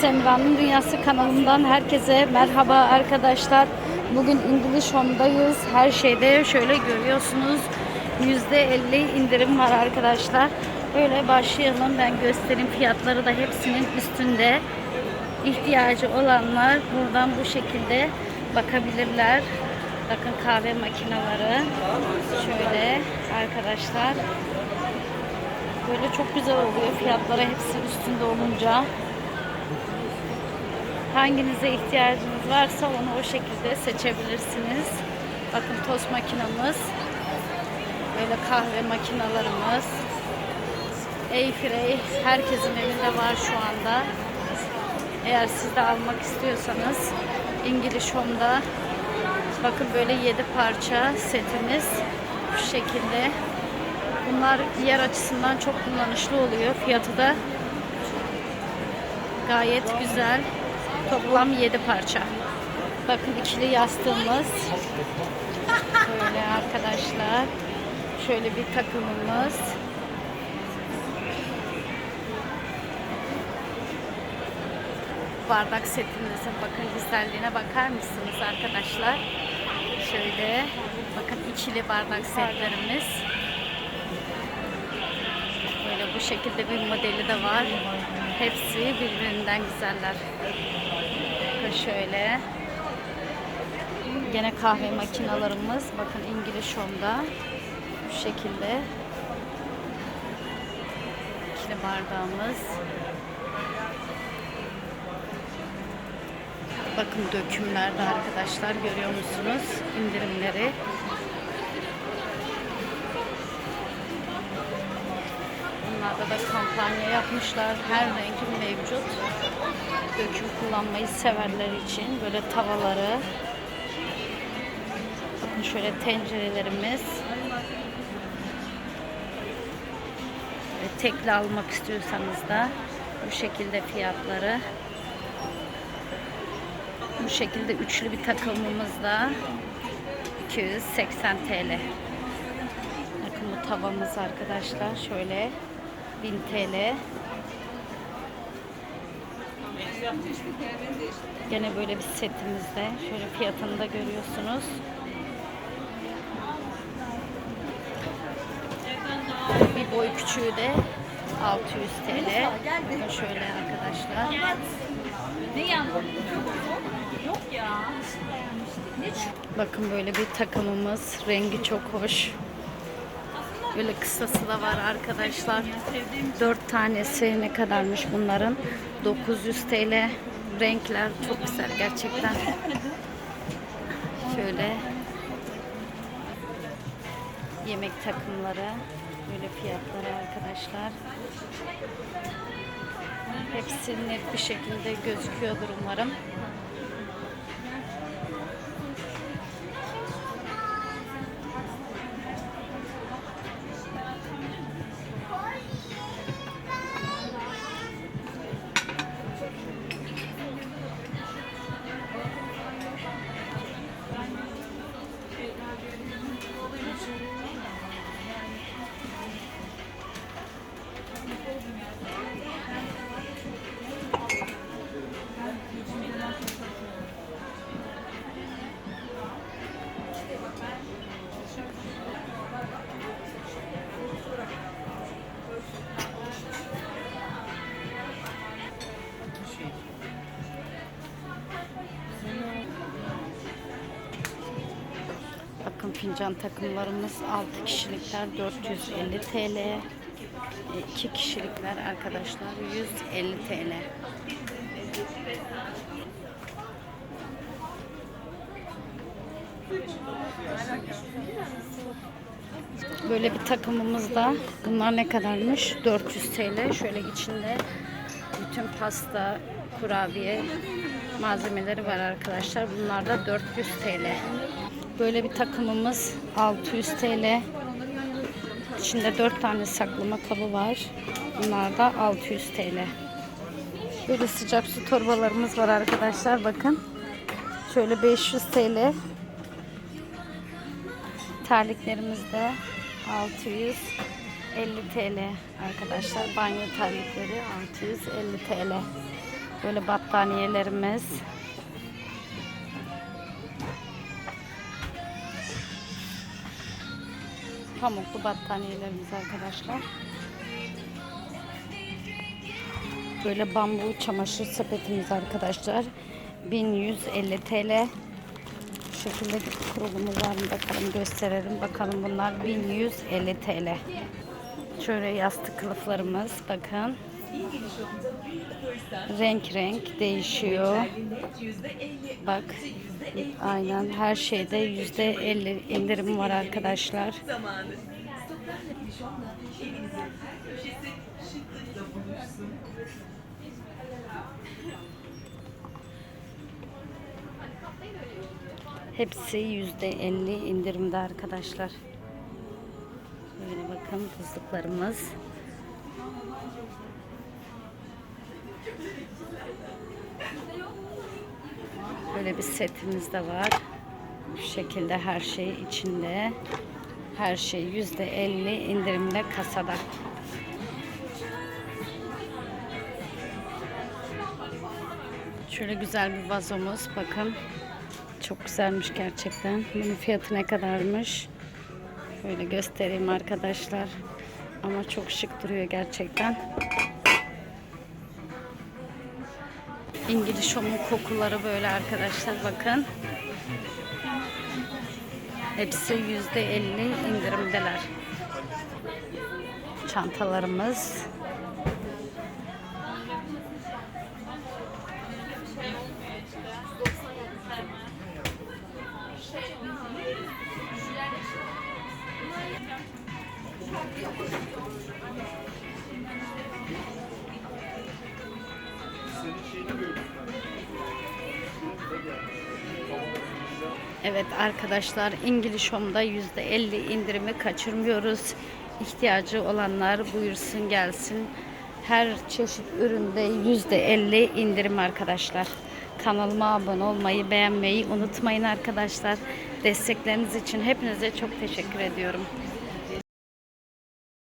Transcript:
Semra'nın Dünyası kanalından herkese merhaba arkadaşlar. Bugün İngiliz Home'dayız. Her şeyde şöyle görüyorsunuz. %50 indirim var arkadaşlar. Böyle başlayalım. Ben göstereyim fiyatları da hepsinin üstünde. İhtiyacı olanlar buradan bu şekilde bakabilirler. Bakın kahve makineleri. Şöyle arkadaşlar. Böyle çok güzel oluyor. Fiyatları hepsi üstünde olunca. Hanginize ihtiyacınız varsa onu o şekilde seçebilirsiniz. Bakın tost makinamız. Böyle kahve makinalarımız. Airfryer herkesin evinde var şu anda. Eğer siz de almak istiyorsanız İngiliz Home'da bakın böyle 7 parça setimiz bu şekilde. Bunlar yer açısından çok kullanışlı oluyor. Fiyatı da gayet güzel. Toplam 7 parça. Bakın ikili yastığımız. Böyle arkadaşlar. Şöyle bir takımımız. Bardak setimizin bakın güzelliğine bakar mısınız arkadaşlar? Şöyle bakın ikili bardak setlerimiz. Böyle bu şekilde bir modeli de var. Hepsi birbirinden güzeller. Bakın şöyle. Gene kahve makinalarımız. Bakın İngiliz Home'da. Bu şekilde. İkili bardağımız. Bakın dökümlerde arkadaşlar görüyor musunuz? indirimleri. Bunlarda da kampanya yapmışlar. Her rengi mevcut. Döküm kullanmayı severler için böyle tavaları. Bakın şöyle tencerelerimiz. Ve tekli almak istiyorsanız da bu şekilde fiyatları. Bu şekilde üçlü bir takımımız da 280 TL. Bakın bu tavamız arkadaşlar şöyle 1000 TL. Gene böyle bir setimizde şöyle fiyatını da görüyorsunuz. Bir boy küçüğü de 600 TL. Bakın şöyle arkadaşlar. Ne yandı? Yok ya. Bakın böyle bir takımımız. Rengi çok hoş. Böyle kısası da var arkadaşlar. 4 tanesi ne kadarmış bunların? 900 TL. Renkler çok güzel gerçekten. Şöyle yemek takımları. Böyle fiyatları arkadaşlar. Hepsi net bir şekilde gözüküyordur umarım. Fincan takımlarımız 6 kişilikler 450 TL. 2 kişilikler arkadaşlar 150 TL. Böyle bir takımımız da bunlar ne kadarmış? 400 TL. Şöyle içinde bütün pasta, kurabiye malzemeleri var arkadaşlar. Bunlar da 400 TL. Böyle bir takımımız 600 TL. İçinde 4 tane saklama kabı var. Bunlar da 600 TL. Böyle sıcak su torbalarımız var arkadaşlar. Bakın. Şöyle 500 TL. Terliklerimiz de 650 TL arkadaşlar. Banyo terlikleri 650 TL. Böyle battaniyelerimiz. Pamuklu battaniyelerimiz arkadaşlar. Böyle bambu çamaşır sepetimiz arkadaşlar. 1150 TL. Bu şekilde kurulumu var mı bakalım gösterelim. Bakalım bunlar 1150 TL. Şöyle yastık kılıflarımız bakın. Renk renk değişiyor. Bak aynen her şeyde yüzde elli indirim var arkadaşlar. Hepsi yüzde elli indirimde arkadaşlar. Böyle bakın fıstıklarımız. Böyle bir setimiz de var. Bu şekilde her şey içinde. Her şey yüzde elli indirimde kasada. Şöyle güzel bir vazomuz. Bakın. Çok güzelmiş gerçekten. Bunun fiyatı ne kadarmış? Şöyle göstereyim arkadaşlar. Ama çok şık duruyor gerçekten. İngiliz Home'un kokuları böyle arkadaşlar bakın. Hepsi yüzde elli indirimdeler. Çantalarımız. Evet arkadaşlar İngiliz Home'da %50 indirimi kaçırmıyoruz. İhtiyacı olanlar buyursun gelsin. Her çeşit üründe %50 indirim arkadaşlar. Kanalıma abone olmayı, beğenmeyi unutmayın arkadaşlar. Destekleriniz için hepinize çok teşekkür ediyorum.